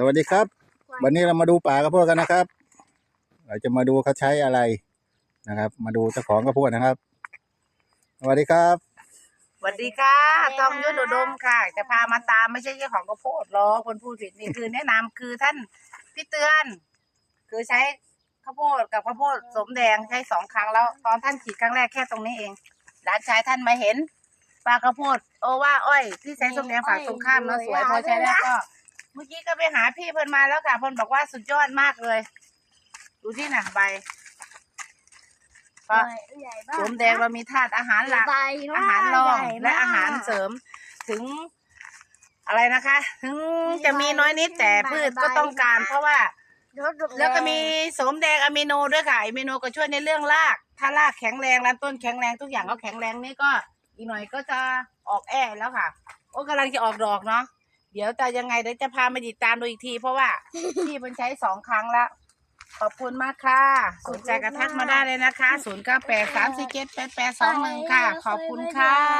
สวัสดีครับ วันนี้เรามาดูป่ากระโพดกันนะครับ เราจะมาดูเขาใช้อะไรนะครับ มาดูเจ้าของกระโพดนะครับ สวัสดีครับ สวัสดีค่ะสวัสดีค่ะทองยุทธอุดมค่ะ จะพามาตามไม่ใช่เจ้าของกระโพดหรอกคนพูดผิดนี่คือแนะนำคือท่านพี่เตือน คือใช้ข้าวโพดกับข้าวโพดสมแดงใช้สองครั้งแล้ว ตอนท่านฉีดครั้งแรกแค่ตรงนี้เองหลานชายท่านมาเห็นปลาข้าวโพดโอว่าอ้อยที่ใช้สมแดงฝากตรงข้ามเนาะสวยพอใช้แล้วก็ เมื่อกี้ก็ไปหาพี่เพิ่นมาแล้วค่ะ เพิ่นบอกว่าสุดยอดมากเลย ดูที่น่ะใบก็ใหญ่มากสมแดงเรามีธาตุอาหารหลัก ใบมกอาหารรองใหญ่มกและอาหารเสริม ถึง อะไรนะคะ ถึงจะมีน้อยนิดแต่พืชก็ต้องการ เพราะว่าแล้วก็มีโสมแดงอะมิโนด้วยค่ะอะมิโนก็ช่วยในเรื่องราก ถ้ารากแข็งแรงลำต้นแข็งแรงทุกอย่างก็แข็งแรงนี่ก็ อีกหน่อยก็จะออกแอ่แล้วค่ะ โอ้กำลังจะออกดอกเนาะ เดี๋ยวจะยังไงเดี๋ยวจะพามาติดตามดูอีกที เพราะว่า พี่มันใช้สองครั้งแล้ว ขอบคุณมากค่ะสนใจกระทักมาได้เลยนะคะ ศูนย์เก้าแปดสามสี่เจ็ดแปดแปดสองหนึ่งค่ะ ขอบคุณค่ะ